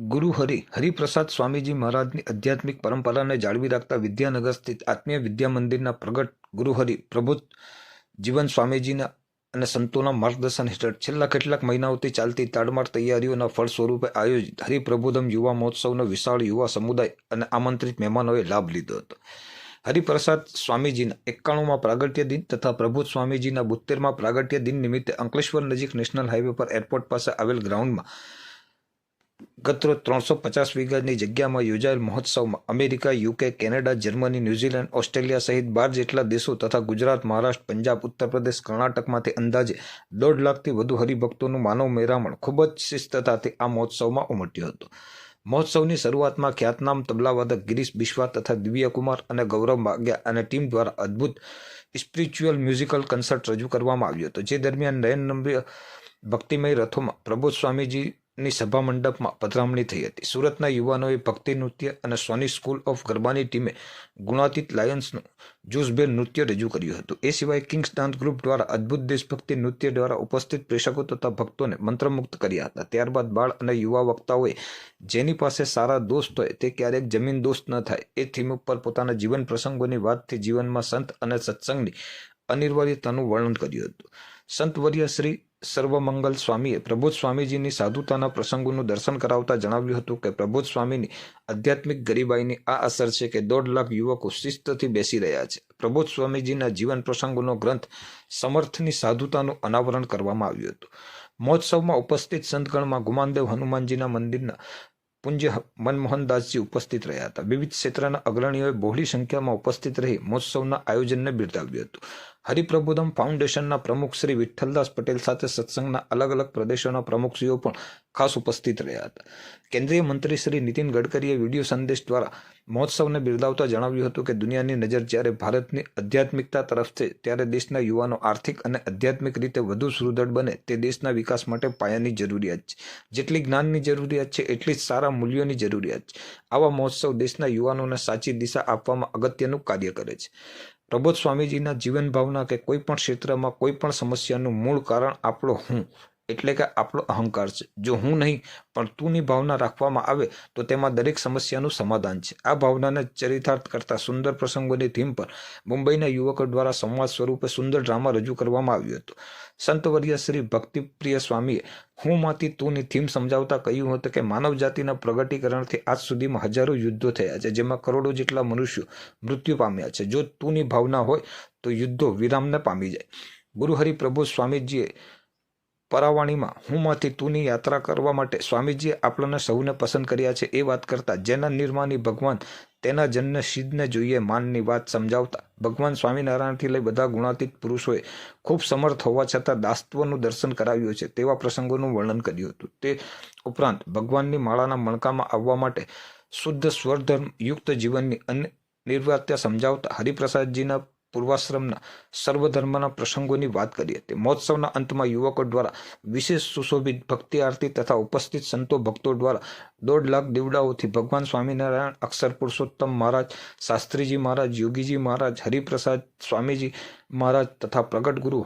ગુરુ હરિ, હરિપ્રસાદ સ્વામીજી મહારાજની આધ્યાત્મિક પરંપરાને જાળવી રાખતા વિદ્યાનગર સ્થિત આત્મીય વિદ્યા મંદિરના પ્રગટ ગુરુહરિ પ્રભુત જીવન સ્વામીજીના અને સંતોના માર્ગદર્શન હેઠળ છેલ્લા કેટલાક મહિનાઓથી ચાલતી તાડમાર તૈયારીઓના ફળ સ્વરૂપે આયોજિત હરિપ્રબોધમ યુવા મહોત્સવનો વિશાળ યુવા સમુદાય અને આમંત્રિત મહેમાનોએ લાભ લીધો હતો. હરિપ્રસાદ સ્વામીજીના એકાણુંમાં પ્રાગટ્ય દિન તથા પ્રબોધ સ્વામીજીના બોતેરમાં પ્રાગટ્ય દિન નિમિત્તે અંકલેશ્વર નજીક નેશનલ હાઈવે પર એરપોર્ટ પાસે આવેલ ગ્રાઉન્ડમાં ગતરોજ ત્રણસો પચાસ વીઘાની જગ્યામાં યોજાયેલ મહોત્સવમાં America, UK, Canada, Germany, New Zealand, Australia સહિત બાર જેટલા દેશો તથા ગુજરાત, મહારાષ્ટ્ર, પંજાબ ઉત્તર પ્રદેશ કર્ણાટકમાંથી અંદાજે દોઢ લાખથી વધુ હરિભક્તોનું માનવ મેરામણ ખૂબ જ શિસ્તતાથી આ મહોત્સવમાં ઉમટ્યું હતું. મહોત્સવની શરૂઆતમાં ખ્યાતનામ તબલાવાદક ગિરીશ બિશ્વા તથા દિવ્યકુમાર અને ગૌરવ માગ્યા અને ટીમ દ્વારા અદ્ભુત સ્પિરિચ્યુઅલ મ્યુઝિકલ કન્સર્ટ રજૂ કરવામાં આવ્યો હતો. જે દરમિયાન નયનરમ્ય ભક્તિમય રથોમાં પ્રબોધ સ્વામીજીની સભા મંડપમાં પધરામણી થઈ હતી. સુરતના યુવાનોએ ભક્તિ નૃત્ય અને સોની સ્કૂલ ઓફ ગરબાની ટીમે ગુણાતીત લાયન્સનું જૂસભેર નૃત્ય રજૂ કર્યું હતું. એ સિવાય કિંગ્સ ડાન્સ ગ્રુપ દ્વારા અદ્ભુત દેશભક્તિ નૃત્ય દ્વારા ઉપસ્થિત પ્રેક્ષકો તથા ભક્તોને મંત્રમુક્ત કર્યા હતા. ત્યારબાદ બાળ અને યુવા વક્તાઓએ જેની પાસે સારા દોસ્ત હોય તે ક્યારેક જમીન દોસ્ત ન થાય. એ થીમ ઉપર પોતાના જીવન પ્રસંગોની વાતથી જીવનમાં સંત અને સત્સંગની અનિવાર્યતાનું વર્ણન કર્યું હતું. સંતવર્ય શ્રી સર્વમંગલ સ્વામીએ પ્રબોધ સ્વામીજીની સાધુતાના પ્રસંગોનું દર્શન કરાવતા જણાવ્યું હતું કે પ્રબોધ સ્વામીની આધ્યાત્મિક ગરીબાઈની આ અસર છે કે દોઢ લાખ યુવકો શિસ્તથી બેસી રહ્યા છે. પ્રબોધ સ્વામીજીના જીવન પ્રસંગોનો ગ્રંથ સમર્થની સાધુતાનું અનાવરણ કરવામાં આવ્યું હતું. મહોત્સવમાં ઉપસ્થિત સંતગણમાં ગુમાનદેવ હનુમાનજીના મંદિરના પૂજ્ય મનમોહનદાસજી ઉપસ્થિત રહ્યા હતા. વિવિધ ક્ષેત્રના અગ્રણીઓએ બહોળી સંખ્યામાં ઉપસ્થિત રહી મહોત્સવના આયોજનને બિરદાવ્યું હતું. હરિપ્રબોધમ ફાઉન્ડેશનના પ્રમુખ શ્રી વિઠ્ઠલદાસ પટેલ સાથે સત્સંગના અલગ અલગ પ્રદેશોના પ્રમુખશ્રીઓ પણ ખાસ ઉપસ્થિત રહ્યા હતા. કેન્દ્રીય મંત્રી શ્રી નીતિન ગડકરીએ વીડિયો સંદેશ દ્વારા મહોત્સવને બિરદાવતા જણાવ્યું હતું કે દુનિયાની નજર જ્યારે ભારતની આધ્યાત્મિકતા તરફ છે, ત્યારે દેશના યુવાનો આર્થિક અને આધ્યાત્મિક રીતે વધુ સુદૃઢ બને તે દેશના વિકાસ માટે પાયાની જરૂરિયાત છે. જેટલી જ્ઞાનની જરૂરિયાત છે, એટલી જ સારા મૂલ્યોની જરૂરિયાત છે. આવા મહોત્સવ દેશના યુવાનોને સાચી દિશા આપવામાં અગત્યનું કાર્ય કરે છે. પ્રબોધ સ્વામીજીના જીવન ભાવના કે કોઈ પણ ક્ષેત્રમાં કોઈ પણ સમસ્યાનું મૂળ કારણ આપણો હું એટલે કે આપણો અહંકાર છે. જો હું નહીં, પણ તુંની ભાવના રાખવામાં આવે, તો તેમાં દરેક સમસ્યાનું સમાધાન છે. આ ભાવનાને ચરિતાર્થ કરતા સુંદર પ્રસંગોની થીમ પર મુંબઈના યુવકો દ્વારા સંવાદ સ્વરૂપે સુંદર ડ્રામા રજૂ કરવામાં આવ્યો હતો. સંતવર્ય શ્રી ભક્તિપ્રિય સ્વામીએ હું માંથી તુંની થીમ સમજાવતા કહ્યું હતું કે માનવ જાતિના પ્રગટીકરણથી આજ સુધીમાં હજારો યુદ્ધો થયા છે, જેમાં કરોડો જેટલા મનુષ્યો મૃત્યુ પામ્યા છે. જો તુંની ભાવના હોય, તો યુદ્ધો વિરામને પામી જાય. ગુરુહરિ પ્રભુ સ્વામીજીએ પરાવાણીમાં હુંમાંથી તુંની યાત્રા કરવા માટે સ્વામીજીએ આપણને સૌને પસંદ કર્યા છે. એ વાત કરતા જેના નિર્માની ભગવાન તેના જન્મ સિદ્ધને જોઈએ માનની વાત સમજાવતા ભગવાન સ્વામિનારાયણથી લઈ બધા ગુણાતીત પુરુષોએ ખૂબ સમર્થ હોવા છતાં દાસત્વનું દર્શન કરાવ્યું છે તેવા પ્રસંગોનું વર્ણન કર્યું હતું. તે ઉપરાંત ભગવાનની માળાના મણકામાં આવવા માટે શુદ્ધ સ્વરધર્મ યુક્ત જીવનની અન્ય નિર્વાત્યા સમજાવતા હરિપ્રસાદજીના પૂર્વાશ્રમના સર્વધર્મના પ્રસંગોની વાત કરી હતી. મહોત્સવના અંતમાં યુવકો દ્વારા વિશેષ સુશોભિત ભક્તિ આરતી તથા ઉપસ્થિત સંતો ભક્તો દ્વારા દોઢ લાખ દીવડાઓથી ભગવાન સ્વામિનારાયણ, અક્ષર પુરુષોત્તમ મહારાજ, શાસ્ત્રીજી મહારાજ, યોગીજી મહારાજ, હરિપ્રસાદ સ્વામીજી મહારાજ તથા પ્રગટ ગુરુ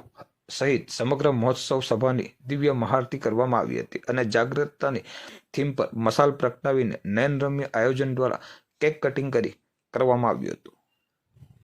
સહિત સમગ્ર મહોત્સવ સભાની દિવ્ય મહારતી કરવામાં આવી હતી અને જાગૃતતાની થીમ પર મસાલ પ્રગટાવીને નયનરમ્ય આયોજન દ્વારા કેક કટિંગ કરી કરવામાં આવ્યું હતું.